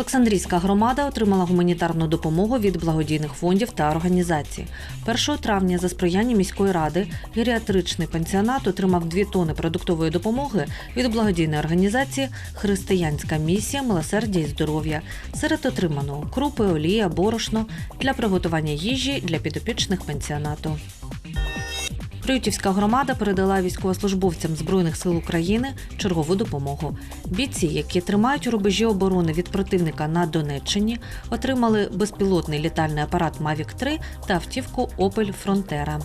Олександрійська громада отримала гуманітарну допомогу від благодійних фондів та організацій. 1 травня за сприяння міської ради геріатричний пансіонат отримав 2 тони продуктової допомоги від благодійної організації Християнська місія милосердя і здоров'я. Серед отриманого крупи, олія, борошно для приготування їжі для підопічних пансіонату. Приютівська громада передала військовослужбовцям Збройних сил України чергову допомогу. Бійці, які тримають у рубежі оборони від противника на Донеччині, отримали безпілотний літальний апарат Mavic 3 та автівку Opel Frontera.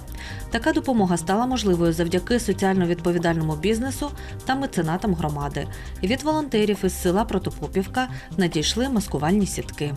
Така допомога стала можливою завдяки соціально відповідальному бізнесу та меценатам громади. Від волонтерів із села Протопопівка надійшли маскувальні сітки.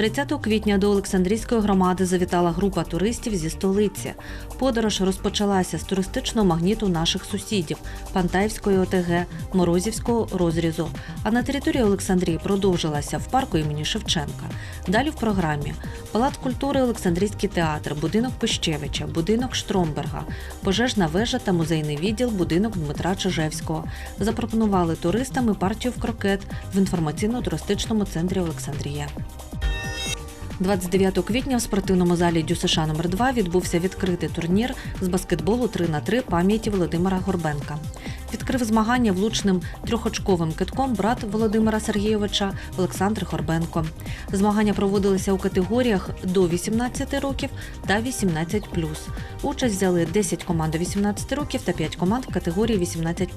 30 квітня до Олександрійської громади завітала група туристів зі столиці. Подорож розпочалася з туристичного магніту наших сусідів Пантаївської ОТГ, Морозівського розрізу. А на території Олександрії продовжилася в парку імені Шевченка. Далі в програмі Палац культури Олександрійський театр, будинок Пищевича, будинок Штромберга, пожежна вежа та музейний відділ, будинок Дмитра Чижевського. Запропонували туристам партію в крокет в інформаційно-туристичному центрі Олександрія. 29 квітня в спортивному залі ДЮСШ номер 2 відбувся відкритий турнір з баскетболу 3 на 3 пам'яті Володимира Горбенка. Відкрив змагання влучним трьохочковим китком брат Володимира Сергійовича Олександр Горбенко. Змагання проводилися у категоріях до 18 років та 18+. Участь взяли 10 команд до 18 років та 5 команд в категорії 18+.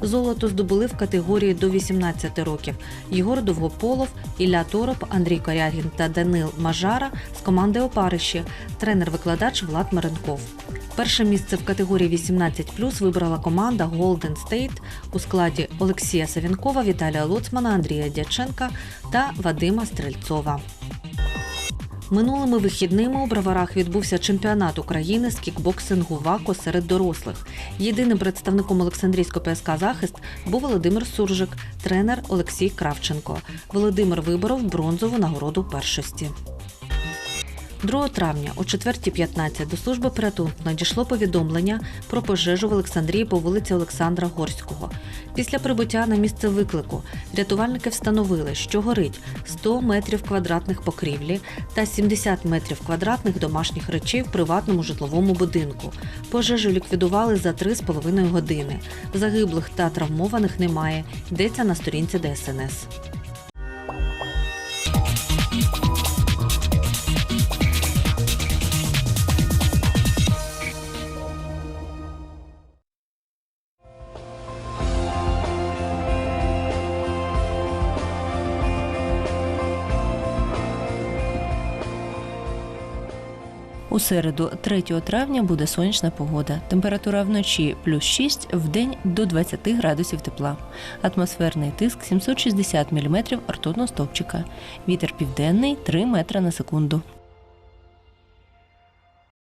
Золото здобули в категорії до 18 років Єгор Довгополов, Ілля Тороп, Андрій Корягін та Данил Мажара з команди Опариші, тренер-викладач Влад Маренков. Перше місце в категорії 18+, вибрала команда Golden State у складі Олексія Савінкова, Віталія Лоцмана, Андрія Дяченка та Вадима Стрельцова. Минулими вихідними у броварах відбувся чемпіонат України з кікбоксингу ВАКО серед дорослих. Єдиним представником Олександрійського ПСК захист був Володимир Суржик, тренер Олексій Кравченко. Володимир виборов бронзову нагороду першості. 2 травня о 4.15 до служби порятунку надійшло повідомлення про пожежу в Олександрії по вулиці Олександра Горського. Після прибуття на місце виклику рятувальники встановили, що горить 100 метрів квадратних покрівлі та 70 метрів квадратних домашніх речей в приватному житловому будинку. Пожежу ліквідували за 3,5 години. Загиблих та травмованих немає. Йдеться на сторінці ДСНС. У середу, 3 травня, буде сонячна погода. Температура вночі плюс 6, в день до 20 градусів тепла. Атмосферний тиск 760 мм ртутного стовпчика. Вітер південний 3 метри на секунду.